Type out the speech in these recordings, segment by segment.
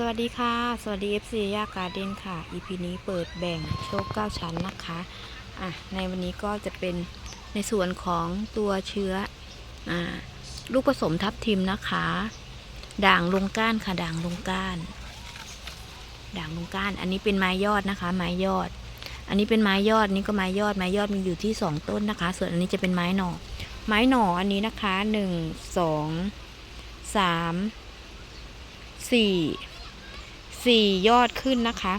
สวัสดีค่ะ สวัสดี FC ยาการ์เด้นค่ะ EP นี้เปิดแบ่งโชค9ชั้นนะคะอะในวันนี้ก็จะเป็นในส่วนของตัวเชื้ออ่าลูกผสมทับทิมนะคะ ด่างลงก้านค่ะ ด่างลงก้าน ด่างลงก้าน อันนี้เป็นไม้ยอดนะคะ ไม้ยอด อันนี้เป็นไม้ยอดนี่ก็ไม้ยอด ไม้ยอดมีอยู่ที่2ต้นนะคะ ส่วนอันนี้จะเป็นไม้หน่อ ไม้หน่ออันนี้นะคะ1 2 3 4สี่ี่ยอดขึ้นนะคะ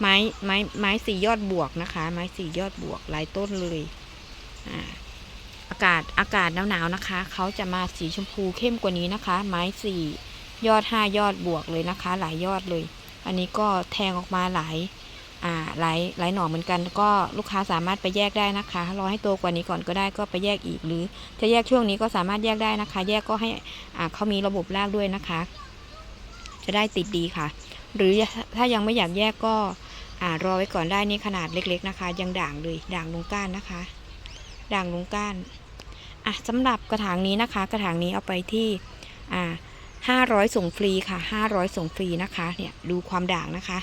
ไม้ไม้ไม้สี่ยอดบวกนะคะ ไม้สี่ยอดบวกหลายต้นเลยอ่าอากาศอากาศหนาวๆนะคะ เขาจะมาสีชมพูเข้มกว่านี้นะคะ ไม้สี่ยอดห้ายอดบวกเลยนะคะ หลายยอดเลย อันนี้ก็แทงออกมาหลายอ่าหลายหลายหน่อเหมือนกัน ก็ลูกค้าสามารถไปแยกได้นะคะ รอให้โตกว่านี้ก่อนก็ได้ก็ไปแยกอีก หรือจะแยกช่วงนี้ก็สามารถแยกได้นะคะ แยกก็ให้อ่าเขามีระบบรากด้วยนะคะ จะได้ติดดีค่ะ หรือถ้ายังไม่อยากแยกก็รอไว้ก่อนได้นี่ขนาดเล็ก ๆนะคะ ยังด่างเลยด่างลงก้านนะคะ ด่างลงก้านอะสำหรับกระถางนี้นะคะ กระถางนี้เอาไปที่อ่าห้าร้อยส่งฟรีค่ะห้าร้อยส่งฟรีนะคะเนี่ยดูความด่างนะคะ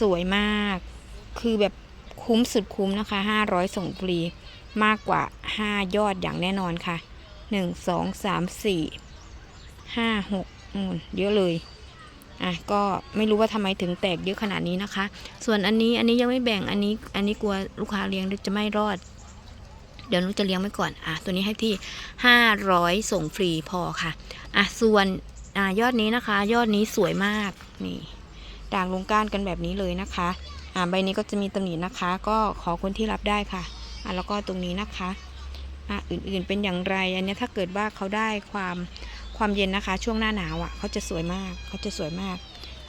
สวยมาก คือแบบคุ้มสุดคุ้มนะคะห้าร้อยส่งฟรีมากกว่าห้ายอดอย่างแน่นอนค่ะหนึ่งสองสามสี่ห้าหกอืมเยอะเลย อะก็ไม่รู้ว่าทำไมถึงแตกเยอะขนาดนี้นะคะ ส่วนอันนี้อันนี้ยังไม่แบ่งอันนี้ อันนี้กลัวลูกค้าเลี้ยงจะไม่รอด เดี๋ยวนุจะเลี้ยงไว้ก่อนอะตัวนี้ให้ที่ 500 ส่งฟรีพอค่ะอะส่วนอ่ายอดนี้นะคะ ยอดนี้สวยมากนี่ด่างลงก้านกันแบบนี้เลยนะคะอ่าใบนี้ก็จะมีตำหนินะคะ ก็ขอคนที่รับได้ค่ะอะแล้วก็ตรงนี้นะคะอะอื่นๆเป็นอย่างไรอันนี้ถ้าเกิดว่าเขาได้ความ ความเย็นนะคะ ช่วงหน้าหนาวอะเขาจะสวยมากเขาจะสวยมาก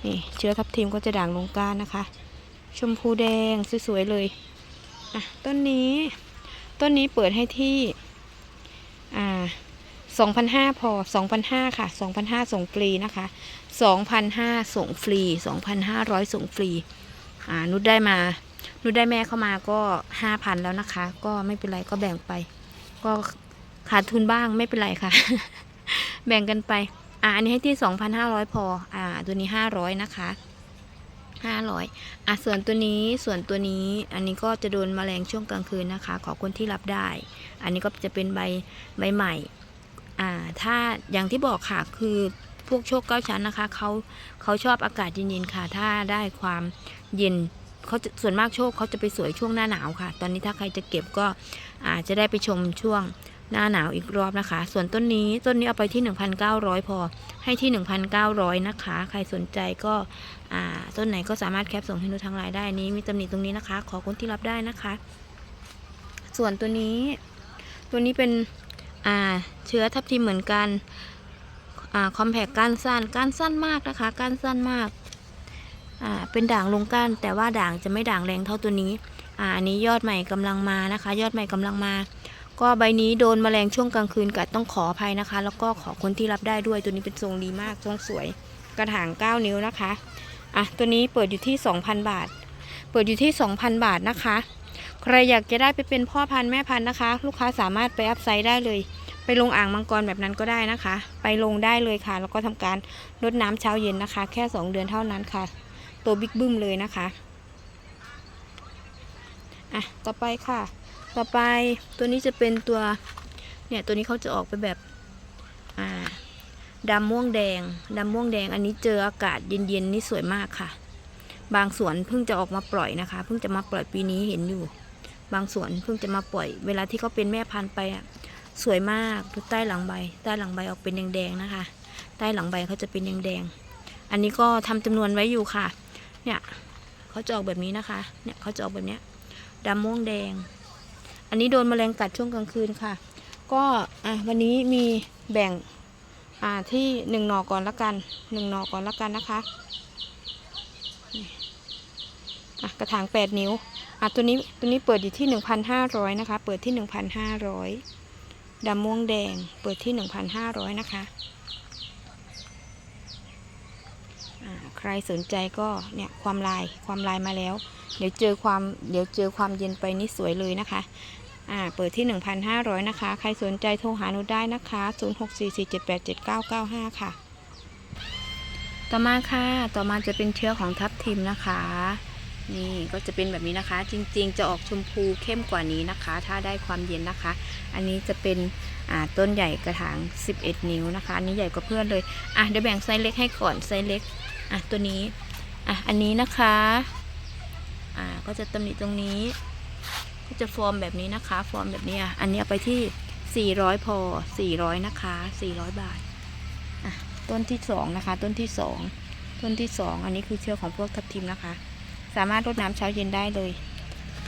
นี่เชื้อทับทิมก็จะด่างลงก้านนะคะ ชมพูแดงสวยๆเลยอะต้นนี้ ต้นนี้เปิดให้ที่อ่า2,500 พอ 2,500 ค่ะ 2,500 ส่งฟรีนะคะ 2,500 ส่งฟรี 2,500 ส่งฟรี อ่า นุชได้มา นุชได้แม่เข้ามาก็ 5,000 แล้วนะคะ ก็ไม่เป็นไร ก็แบ่งไป ก็ขาดทุนบ้างไม่เป็นไรค่ะ แบ่งกันไป อ่าอันนี้ให้ที่ 2,500 พอ อ่า ตัวนี้ 500 นะคะ500อะส่วนตัวนี้ส่วนตัวนี้อันนี้ก็จะโดนแมลงช่วงกลางคืนนะคะ ขอคนที่รับได้ อันนี้ก็จะเป็นใบใบใหม่อ่าถ้าอย่างที่บอกค่ะคือพวกโชคเก้าชั้นนะคะเขาเขาชอบอากาศเย็นๆค่ะ ถ้าได้ความเย็นเขาส่วนมากโชคเขาจะไปสวยช่วงหน้าหนาวค่ะ ตอนนี้ถ้าใครจะเก็บก็อาจจะได้ไปชมช่วง หน้าหนาวอีกรอบนะคะ ส่วนต้นนี้ต้นนี้เอาไปที่ 1,900 พอ ให้ที่ 1,900 นะคะ ใครสนใจก็ต้นไหนก็สามารถแคปส่งให้ดูทางไลน์ได้นี้มีตำหนิตรงนี้นะคะ ขอคนที่รับได้นะคะ ส่วนตัวนี้ ตัวนี้เป็นเชื้อทับทิมเหมือนกันอคอมแพกก้านสั้นก้านสั้นมากนะคะก้านสั้นมากาเป็นด่างลงก้านแต่ว่าด่างจะไม่ด่างแรงเท่าตัวนี้อ,อันนี้ยอดใหม่กำลังมานะคะ ยอดใหม่กำลังมา ก็ใบนี้โดนแมลงช่วงกลางคืนกัดต้องขออภัยนะคะ แล้วก็ขอคนที่รับได้ด้วยตัวนี้เป็นทรงดีมากทรงสวย กระถาง 9 นิ้วนะคะอะตัวนี้เปิดอยู่ที่ 2,000 บาท เปิดอยู่ที่ 2,000 บาทนะคะ ใครอยากจะได้ไปเป็นพ่อพันธุ์แม่พันธุ์นะคะ ลูกค้าสามารถไปอัพไซด์ได้เลย ไปลงอ่างมังกรแบบนั้นก็ได้นะคะ ไปลงได้เลยค่ะ แล้วก็ทำการรดน้ำเช้าเย็นนะคะ แค่ 2 เดือนเท่านั้นค่ะ ตัวบิ๊กบึ้มเลยนะคะ อะต่อไปค่ะ ต่อไปตัวนี้จะเป็นตัวเนี่ยตัวนี้เขาจะออกไปแบบอ่าดำม่วงแดงดำม่วงแดงอันนี้เจออากาศเย็นๆนี่สวยมากค่ะ บางสวนเพิ่งจะออกมาปล่อยนะคะ เพิ่งจะมาปล่อยปีนี้เห็นอยู่ บางสวนเพิ่งจะมาปล่อย เวลาที่เขาเป็นแม่พันธุ์ไปอะสวยมากดูใต้หลังใบ ใต้หลังใบออกเป็นแดงๆนะคะ ใต้หลังใบเขาจะเป็นแดงๆอันนี้ก็ทำจำนวนไว้อยู่ค่ะ เนี่ยเขาจะออกแบบนี้นะคะ เนี่ยเขาจะออกแบบเนี้ย ดำม่วงแดง อันนี้โดนแมลงกัดช่วงกลางคืนค่ะ ก็อะวันนี้มีแบ่งอ่าที่หนึ่งหน่อก่อนละกันหนึ่งหน่อก่อนละกันนะคะอะกระถางแปดนิ้วอะตัวนี้ตัวนี้เปิดอยู่ที่หนึ่งพันห้าร้อยนะคะ เปิดที่หนึ่งพันห้าร้อยดำม่วงแดง เปิดที่หนึ่งพันห้าร้อยนะคะอ่า ใครสนใจก็เนี่ยความลายความลายมาแล้ว เดี๋ยวเจอความเดี๋ยวเจอความเย็นไปนี่สวยเลยนะคะอ่าเปิดที่ 1,500 นะคะ ใครสนใจโทรหาหนูได้นะคะ 0644787995 ค่ะ ต่อมาค่ะ ต่อมาจะเป็นเชื้อของทับทิมนะคะ นี่ก็จะเป็นแบบนี้นะคะ จริงๆ จะออกชมพูเข้มกว่านี้นะคะ ถ้าได้ความเย็นนะคะ อันนี้จะเป็นอ่าต้นใหญ่กระถาง 11 นิ้วนะคะ อันนี้ใหญ่กว่าเพื่อนเลย อะเดี๋ยวแบ่งไซส์เล็กให้ก่อนไซส์เล็ก อะตัวนี้อะอันนี้นะคะอ่าก็จะตำหนิตรงนี้ ก็จะฟอร์มแบบนี้นะคะ ฟอร์มแบบนี้อะอันนี้เอาไปที่ 400 พอ 400 นะคะ 400 บาทอะต้นที่สองนะคะ ต้นที่สองต้นที่สองอันนี้คือเชื้อของพวกทับทิมนะคะ สามารถรดน้ำเช้าเย็นได้เลย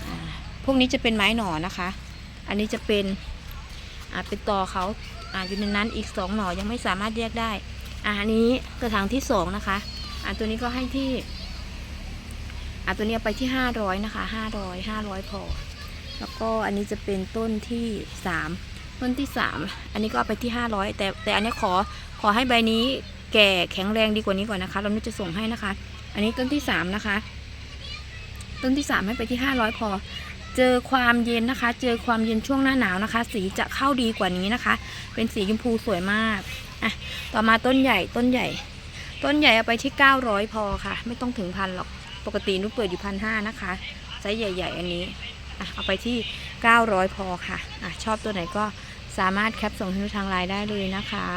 อ่าพวกนี้จะเป็นไม้หน่อนะคะ อันนี้จะเป็นอ่าเป็นตอเขาอ่าอยู่ในนั้นอีกสองหน่อยังไม่สามารถแยกได้อ่าอันนี้กระถางที่สองนะคะ อ่าตัวนี้ก็ให้ที่อ่าตัวนี้ไปที่ห้าร้อยนะคะห้าร้อยห้าร้อยพอ แล้วก็อันนี้จะเป็นต้นที่สามต้นที่สามอันนี้ก็เอาไปที่ห้าร้อยแต่แต่อันนี้ขอขอให้ใบนี้แก่แข็งแรงดีกว่านี้ก่อนนะคะ เรานุจะส่งให้นะคะ อันนี้ต้นที่สามนะคะ ต้นที่สามให้ไปที่ห้าร้อยพอ เจอความเย็นนะคะ เจอความเย็นช่วงหน้าหนาวนะคะ สีจะเข้าดีกว่านี้นะคะ เป็นสีชมพูสวยมากอะต่อมาต้นใหญ่ต้นใหญ่ ต้นใหญ่เอาไปที่ 900 พอค่ะ ไม่ต้องถึงพันหรอก ปกตินุชเปิดอยู่พันห้านะคะไซส์ใหญ่ ๆ อันนี้อะเอาไปที่ 900 พอค่ะอะ ชอบตัวไหนก็สามารถแคปส่งให้ทางไลน์ได้เลยนะคะ